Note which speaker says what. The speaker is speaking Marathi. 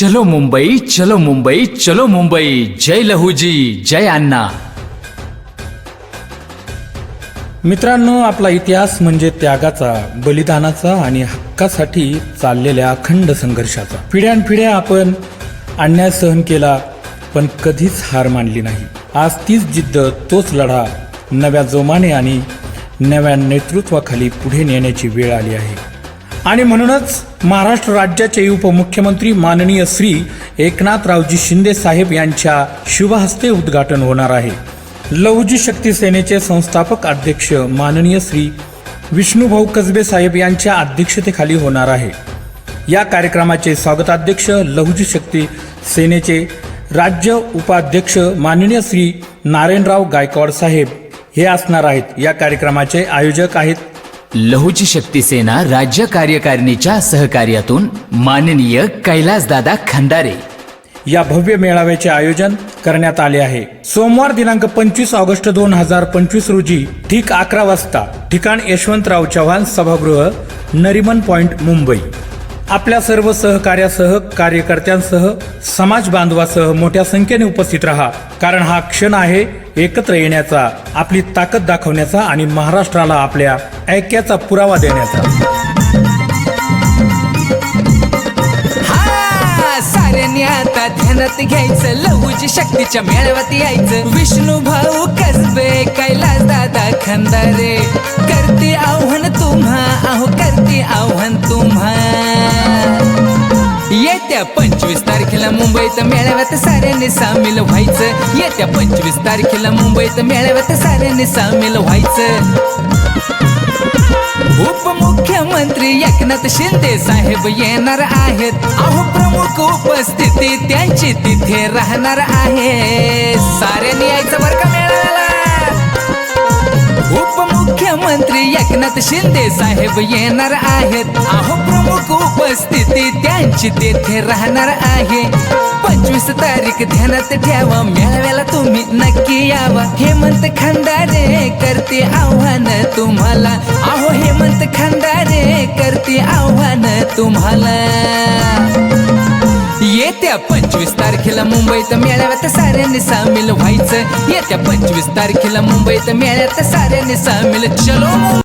Speaker 1: चलो मुंबई चलो मुंबई चलो मुंबई। जय लहूजी जय अण्णा।
Speaker 2: मित्रांनो आपला इतिहास म्हणजे त्यागाचा बलिदानाचा आणि हक्कासाठी चाललेल्या अखंड संघर्षाचा. पिढ्यानपिढ्या आपण अन्याय सहन केला पण कधीच हार मानली नाही. आज तीच जिद्द तोच लढा नव्या जोमाने आणि नव्या नेतृत्वाखाली पुढे नेण्याची वेळ आली आहे. आणि म्हणूनच महाराष्ट्र राज्याचे उपमुख्यमंत्री माननीय श्री एकनाथरावजी शिंदे साहेब यांच्या शुभहस्ते उद्घाटन होणार आहे. लहुजी शक्ती सेनेचे संस्थापक अध्यक्ष माननीय श्री विष्णुभाऊ कसबे साहेब यांच्या अध्यक्षतेखाली होणार आहे. या कार्यक्रमाचे स्वागताध्यक्ष लहुजी शक्ती सेनेचे राज्य उपाध्यक्ष माननीय श्री नारायणराव गायकवाड साहेब हे असणार आहेत. या कार्यक्रमाचे आयोजक आहेत
Speaker 1: लहूची शक्ती सेना राज्य कार्यकारिणीच्या सहकार्यातून माननीय कैलासदादा खंदारे.
Speaker 2: या भव्य मेळाव्याचे आयोजन करण्यात आले आहे. सोमवार दिनांक पंचवीस ऑगस्ट दोन हजार पंचवीस रोजी ठीक अकरा वाजता ठिकाण यशवंतराव चव्हाण सभागृह नरिमन पॉइंट मुंबई. आपल्या सर्व सहकार्यासह कार्यकर्त्यांसह समाज बांधवासह मोठ्या संख्येने उपस्थित राहा. कारण हा क्षण आहे एकत्र येण्याचा आपली ताकद दाखवण्याचा आणि महाराष्ट्राला आपल्या ऐक्याचा पुरावा देण्याचा.
Speaker 3: साऱ्यांनी आता ध्यानात घ्यायचं लहूची शक्तीच्या मेळाव्यात यायचं. विष्णू भाऊ कसबे कैलास दादा खंदारे येत्या पंचवीस तारखेला मुंबईत मेळाव्यात साऱ्यांनी सामील व्हायचं. येत्या पंचवीस तारखेला मुंबईत मेळाव्यात साऱ्यांनी सामील व्हायचं. उपमुख्यमंत्री एकनाथ शिंदे साहेब येणार आहेत. अहो प्रमुख उपस्थिती त्यांची तिथे राहणार आहे. साऱ्यांनी यायचं बरं का मंत्री एकनाथ शिंदे साहेब येणार आहेत. अहो प्रमुख उपस्थिती त्यांची तेथे राहणार आहे. पंचवीस तारीख ध्यानात ठेवा मेळाव्याला तुम्ही नक्की यावा. हेमंत खंडारे करते आव्हान तुम्हाला. अहो हेमंत खंडारे करते आव्हान तुम्हाला. येत्या पंचवीस तारखेला मुंबईत मेळाव्यात साऱ्यांनी सामील व्हायचं. येत्या पंचवीस तारखेला मुंबईत मेळ्यात साऱ्यांनी सामील. चलो.